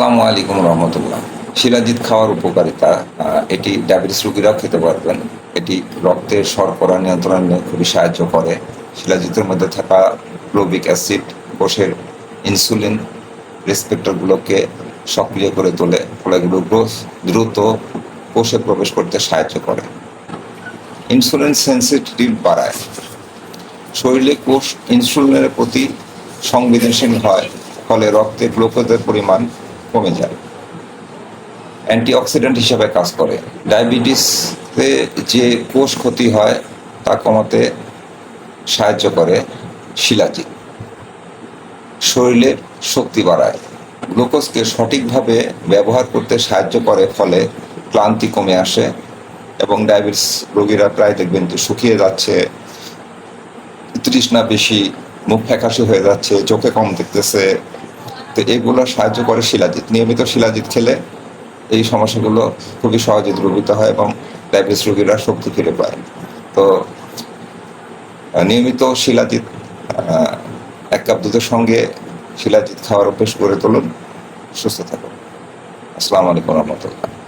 আসসালামু আলাইকুম রহমতুল্লাহ। শিলাজিৎ খাওয়ার উপকারিতা এটি ডায়াবেটিস রোগীরাও খেতে পারবেন। এটি রক্তের শর্করা নিয়ন্ত্রণে খুবই সাহায্য করে। শিলাজিতের মধ্যে থাকা ক্লোবিক অ্যাসিড, কোষের ইনসুলিন রেসপেক্টরগুলোকে সক্রিয় করে তোলে, ফলে গ্লুকোজ দ্রুত কোষে প্রবেশ করতে সাহায্য করে। ইনসুলিন সেন্সিটিভ বাড়ায়। শরীরে কোষ ইনসুলিনের প্রতি সংবেদনশীল হয়, ফলে রক্তে গ্লুকোজের পরিমাণ কমে যায়। অ্যান্টিঅক্সিডেন্ট হিসাবে কাজ করে। ডায়াবেটিসে যে কোষ ক্ষতি হয়, তা কমাতে সাহায্য করে শিলাজিৎ শরীরের শক্তি বাড়ায়। গ্লুকোজকে সঠিকভাবে ব্যবহার করতে সাহায্য করে, ফলে ক্লান্তি কমে আসে এবং ডায়াবেটিস রোগীরা প্রায় দেখবেন যে শুকিয়ে যাচ্ছে, তৃষ্ণা বেশি, মুখ ফ্যাকাশি হয়ে যাচ্ছে, চোখে কম দেখতেছে তো এগুলো সাহায্য করে শিলাজিৎ। নিয়মিত শিলাজিৎ খেলে এই সমস্যাগুলো খুবই সহজে দ্রবীত হয় এবং ডায়াবেটিস রোগীরা শক্তি ফিরে পায়। তো নিয়মিত শিলাজিৎ এক কাপ দুধের সঙ্গে শিলাজিৎ খাওয়ার অভ্যেস করে তুলুন। সুস্থ থাকুন। আসসালামু আলাইকুম রহমতুল্লাহ।